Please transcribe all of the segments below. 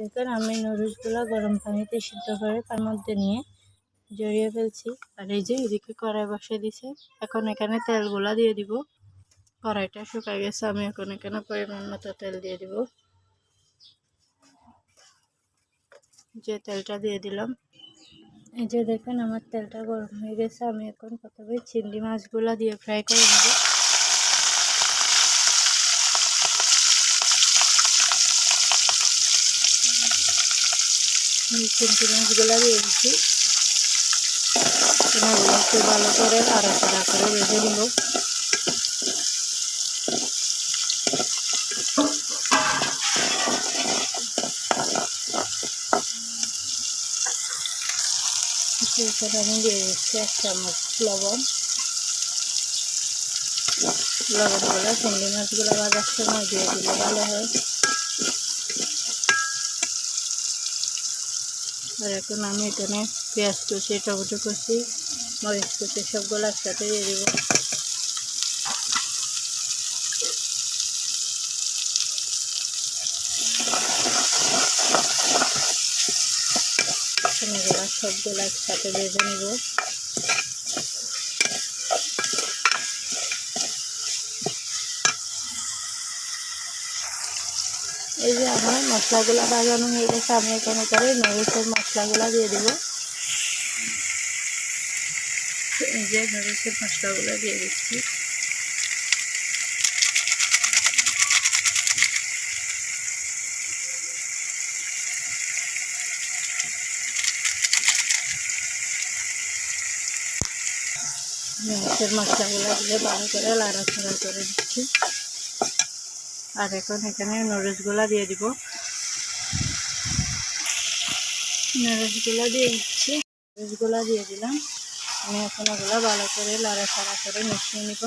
দেখেন আমি নুডলসগুলো গরম পানিতে সিদ্ধ করে তার মধ্যে নিয়ে জড়িয়ে ফেলছি। আর এই যে এদিকে কড়াই বসিয়ে দিছে এখন এখানে তেলগুলা দিয়ে দিব। কড়াইটা শুকাই গেছে, আমি এখন এখানে পরিমাণ মতো তেল দিয়ে দিব। যে তেলটা দিয়ে দিলাম। এই যে দেখেন আমার তেলটা গরম হয়ে গেছে, আমি এখন প্রথমে চিংড়ি মাছগুলো দিয়ে ফ্রাই করে নেব। চিংড়ি মাছগুলো দিয়ে দিচ্ছি এগুলো একটু ভালো করে আড়া চাড়া করে নিব। এখানে আমি দিয়ে এক চামচ লবণ। লবণগুলো, চিংড়ি মাছগুলো ভাজার সময় দিয়ে দিলে ভালো হয়। আর এখন আমি এখানে পেঁয়াজ কুচি টমেটো কুচি মরিচ কুচি সবগুলো একসাথে দিয়ে দেবো। সবগুলো একসাথে ভেজে নিব। এই যে আমার মশলাগুলো বাজানো হয়ে গেছে, আমি এখানে করে নরিশের মশলাগুলো দিয়ে দিব। এই যে নরিশের মশলাগুলো দিয়ে দিচ্ছি। নরিশের মশলাগুলো দিয়ে ভালো করে লাড়াচাড়া করে দিচ্ছি আর এখন এখানে নরেশগুলা দিয়ে দিব। নরেশগুলা দিয়ে দিচ্ছি। নরেশগুলা দিয়ে দিলাম। আমি এখন ওগুলো ভালো করে লাড়াচাড়া করে মিশিয়ে নিব।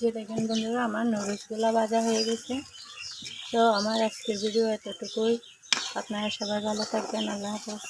যে দেখেন বন্ধুরা, আমার নুডলসগুলো ভাজা হয়ে গেছে। তো আমার আজকের ভিডিও এতটুকুই। আপনারা সবাই ভালো থাকবেন, আল্লাহ হাফেজ।